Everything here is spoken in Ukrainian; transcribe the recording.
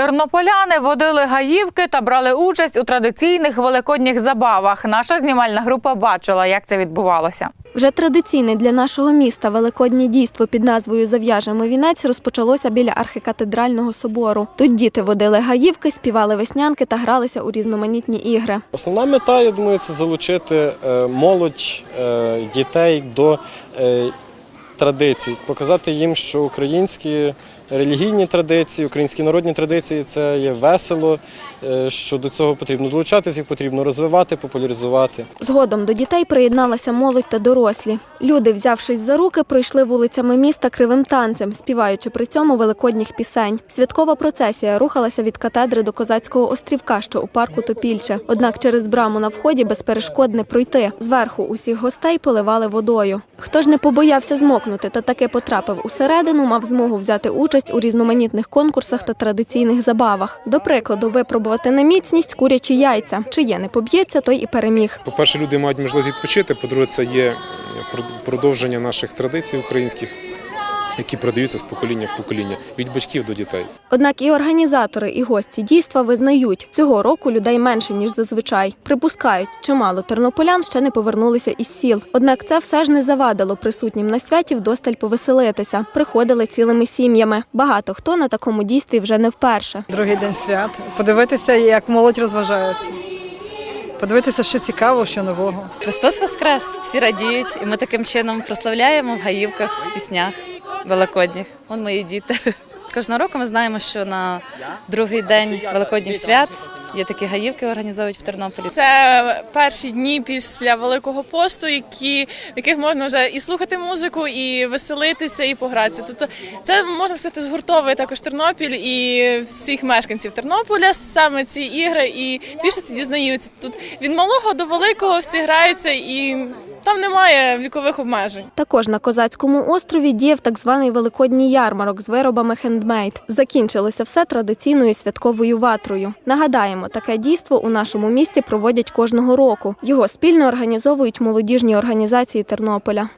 Тернополяни водили гаївки та брали участь у традиційних великодніх забавах. Наша знімальна група бачила, як це відбувалося. Вже традиційне для нашого міста великоднє дійство під назвою Зав'яжемо вінець розпочалося біля архікатедрального собору. Тут діти водили гаївки, співали веснянки та гралися у різноманітні ігри. Основна мета, я думаю, це залучити е, молодь е, дітей до е, традицій, показати їм, що українські релігійні традиції, українські народні традиції це є весело, е, що до цього потрібно долучатися, їх потрібно розвивати, популяризувати. Згодом до дітей приєдналася молодь та дорослі. Люди, взявшись за руки, пройшли вулицями міста кривим танцем, співаючи при цьому великодніх пісень. Святкова процесія рухалася від катедри до козацького острівка, що у парку Топільче. Однак через браму на вході без перешкод не пройти. Зверху усіх гостей поливали водою. Хто ж не побоявся змокнути та таки потрапив усередину, мав змогу взяти участь у різноманітних конкурсах та традиційних забавах. До прикладу, випробувати на міцність курячі яйця. Чиє не поб'ється, той і переміг. По-перше, люди мають можливість відпочити. По-друге, це є продовження наших традицій українських, які продаються з покоління в покоління від батьків до дітей. Однак і організатори, і гості дійства визнають, цього року людей менше ніж зазвичай. Припускають, чимало тернополян ще не повернулися із сіл. Однак це все ж не завадило присутнім на святі вдосталь повеселитися. Приходили цілими сім'ями. Багато хто на такому дійстві вже не вперше. Другий день свят. Подивитися, як молодь розважається. Подивитися, що цікаво, що нового. Христос Воскрес! Всі радіють, і ми таким чином прославляємо в гаївках, в піснях великодніх. Вон мої діти. Кожного року ми знаємо, що на другий день Великодніх свят є такі гаївки, організовують в Тернополі. Це перші дні після Великого посту, які, в яких можна вже і слухати музику, і веселитися, і погратися. Тобто це можна сказати згуртовує також Тернопіль і всіх мешканців Тернополя саме ці ігри, і більше це дізнаються. Тут від малого до великого всі граються, і там немає вікових обмежень. Також на козацькому острові діяв так званий великодній ярмарок з виробами хендмейд. Закінчилося все традиційною святковою ватрою. Нагадаємо, таке дійство у нашому місті проводять кожного року. Його спільно організовують молодіжні організації Тернополя.